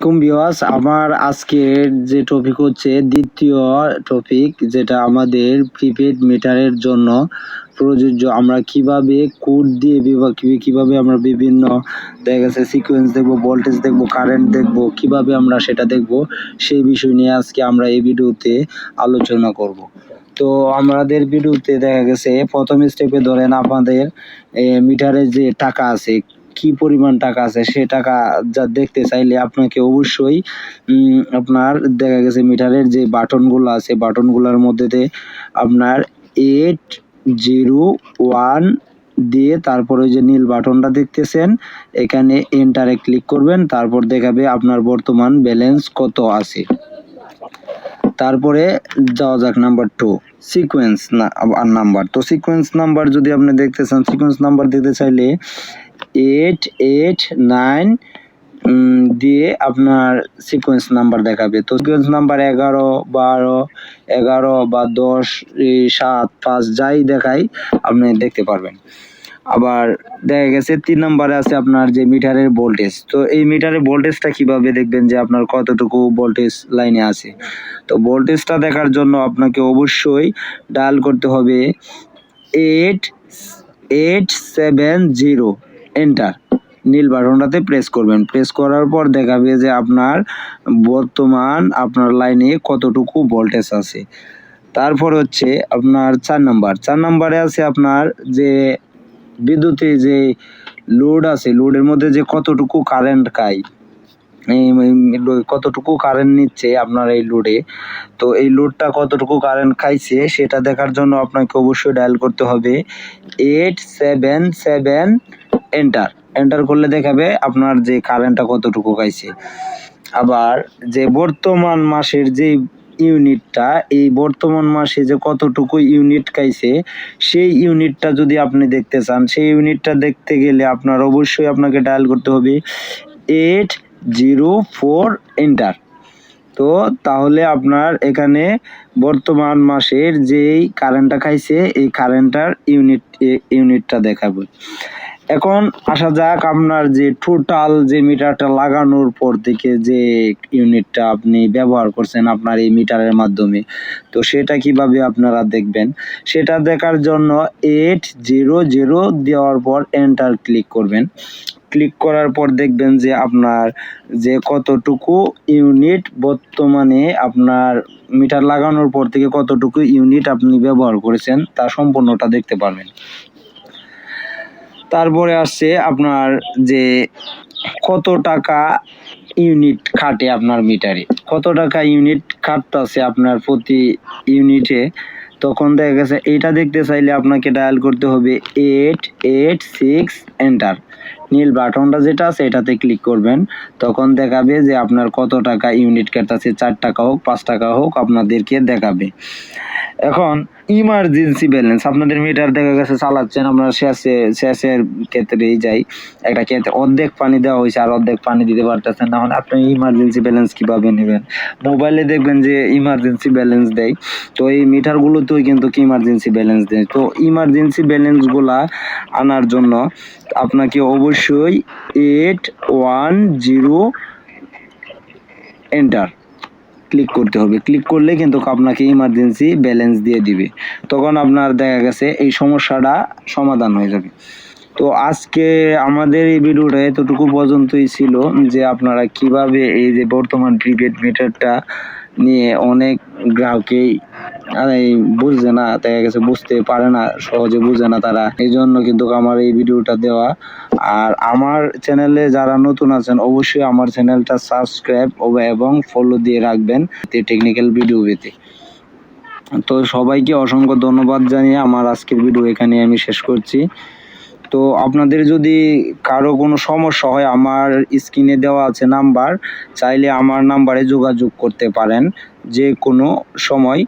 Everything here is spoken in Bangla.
কুম্বিয়াস আমার আজকের যে টপিক হচ্ছে দ্বিতীয় টপিক যেটা আমাদের প্রিপেড মিটারের জন্য প্রযোজ্য। আমরা কীভাবে কোড দিয়ে কীভাবে আমরা বিভিন্ন, দেখা গেছে সিকোয়েন্স দেখব ভোল্টেজ দেখব কারেন্ট দেখব, কীভাবে আমরা সেটা দেখব, সেই বিষয় নিয়ে আজকে আমরা এই ভিডিওতে আলোচনা করব। তো আমাদের ভিডিওতে দেখা গেছে, প্রথম স্টেপে ধরেন আপনাদের মিটারে যে টাকা আছে কি পরিমাণ টাকা আছে, সে টাকা যা দেখতে চাইলে আপনাকে অবশ্যই আপনার দেখা গেছে মিটারের যে বাটনগুলো আছে, বাটনগুলোর মধ্যে আপনার এইট জিরো ওয়ান দিয়ে তারপর ওই যে নীল বাটনটা দেখতেছেন, এখানে এন্টারে ক্লিক করবেন, তারপর দেখাবে আপনার বর্তমান ব্যালেন্স কত আছে। তারপরে যাওয়া যাক নাম্বার টু সিকোয়েন্স নাম্বার তো সিকোয়েন্স নাম্বার যদি আপনি দেখতে চান সিকোয়েন্স নাম্বার দিতে চাইলে এইট এইট নাইন দিয়ে আপনার সিকোয়েন্স নাম্বার দেখাবে। তো সিকোয়েন্স নাম্বার এগারো, বারো, এগারো বা দশ সাত, পাঁচ, যাই দেখাই, আপনি দেখতে পারবেন। আবার দেখা গেছে তিন নম্বরে আছে আপনার যে মিটারের ভোল্টেজ তো এই মিটারের ভোল্টেজটা কীভাবে দেখবেন যে আপনার কতটুকু ভোল্টেজ লাইনে আছে? তো ভোল্টেজটা দেখার জন্য আপনাকে অবশ্যই ডায়াল করতে হবে eight eight seven zero enter নীল বাটনটাতে প্রেস করবেন। প্রেস করার পর দেখাবে যে আপনার বর্তমান আপনার লাইনে কতটুকু ভোল্টেজ আছে। তারপর হচ্ছে আপনার চার নাম্বার চার নাম্বারে আছে আপনার যে বিদ্যুতে যে লোড আছে লোডের মধ্যে যে কতটুকু কারেন্ট খায় কতটুকু কারেন্ট নিচ্ছে আপনার এই লোডে তো এই লোডটা কতটুকু কারেন্ট খাইছে সেটা দেখার জন্য আপনাকে অবশ্যই ডায়াল করতে হবে। Eight seven seven enter enter করলে দেখাবে আপনার যে কারেন্টটা কতটুকু খাইছে আবার যে বর্তমান মাসের যে ইউনিটটা এই বর্তমান মাসে যে কতটুকু ইউনিট খাইছে সেই ইউনিটটা যদি আপনি দেখতে চান, সেই ইউনিটটা দেখতে গেলে আপনার অবশ্যই আপনাকে ডায়াল করতে হবে এইট জিরো ফোর এন্টার তো তাহলে আপনার এখানে বর্তমান মাসের যেই কারেন্টটা খাইছে, এই কারেন্টটার ইউনিট ইউনিটটা দেখাবে। এখন আসা যাক আপনার যে টোটাল যে মিটারটা লাগানোর পর থেকে যে ইউনিটটা আপনি ব্যবহার করছেন আপনার এই মিটারের মাধ্যমে। তো সেটা কীভাবে আপনারা দেখবেন? সেটা দেখার জন্য এইট জিরো জিরো দেওয়ার পর এন্টার ক্লিক করবেন। ক্লিক করার পর দেখবেন যে আপনার যে কতটুকু ইউনিট বর্তমানে আপনার মিটার লাগানোর পর থেকে কতটুকু ইউনিট আপনি ব্যবহার করেছেন তা সম্পূর্ণটা দেখতে পারবেন। তারপরে আসছে আপনার যে কত টাকা ইউনিট খাটে আপনার মিটারে? কত টাকা ইউনিট খাটতেছে আপনার প্রতি ইউনিটে? তখন দেখা গেছে এটা দেখতে চাইলে আপনাকে ডায়াল করতে হবে এইট এইট, সিক্স, এন্টার। নীল বাটনটা যেটা আছে এটাতে ক্লিক করবেন। তখন দেখাবে যে আপনার কত টাকা ইউনিট কাটতেছে চার টাকা হোক, পাঁচ টাকা হোক আপনাদেরকে দেখাবে। এখন ইমার্জেন্সি ব্যালেন্স আপনাদের মিটার দেখা গেছে চালাচ্ছেন আপনার শেষে, শেষের ক্ষেত্রেই যাই। একটা ক্ষেত্রে অর্ধেক পানি দেওয়া হয়েছে, আর অর্ধেক পানি দিতে পারতেছেন না। আপনি ইমার্জেন্সি ব্যালেন্স কীভাবে নেবেন? মোবাইলে দেখবেন যে ইমার্জেন্সি ব্যালেন্স দেয়। তো এই মিটারগুলোতেও কিন্তু কি ইমার্জেন্সি ব্যালেন্স দেয়? তো ইমার্জেন্সি ব্যালেন্সগুলা আনার জন্য আপনাকে অবশ্যই eight one zero enter click করতে হবে। ক্লিক করলে কিন্তু আপনাকে ইমার্জেন্সি ব্যালেন্স দিয়ে দিবে। তখন আপনার দেখা গেছে এই সমস্যাটা সমাধান হয়ে যাবে। তো আজকে আমাদের এই ভিডিওটা এতটুকু পর্যন্তই ছিল যে আপনারা কীভাবে এই যে বর্তমান প্রিপেড মিটারটা নিয়ে অনেক গ্রাহকেই বুঝছে না, দেখা গেছে বুঝতে পারে না, সহজে বুঝে না তারা। এই জন্য কিন্তু আমার এই ভিডিওটা দেওয়া। আর আমার চ্যানেলে যারা নতুন আছেন, অবশ্যই আমার চ্যানেলটা সাবস্ক্রাইব এবং ফলো দিয়ে রাখবেন টেকনিক্যাল ভিডিও পেতে। তো সবাইকে অসংখ্য ধন্যবাদ জানিয়ে আমার আজকের ভিডিও এখানে আমি শেষ করছি। তো আপনাদের যদি কারও কোনো সমস্যা হয়, আমার স্ক্রিনে দেওয়া আছে নাম্বার চাইলে আমার নাম্বারে যোগাযোগ করতে পারেন যে কোনো সময়।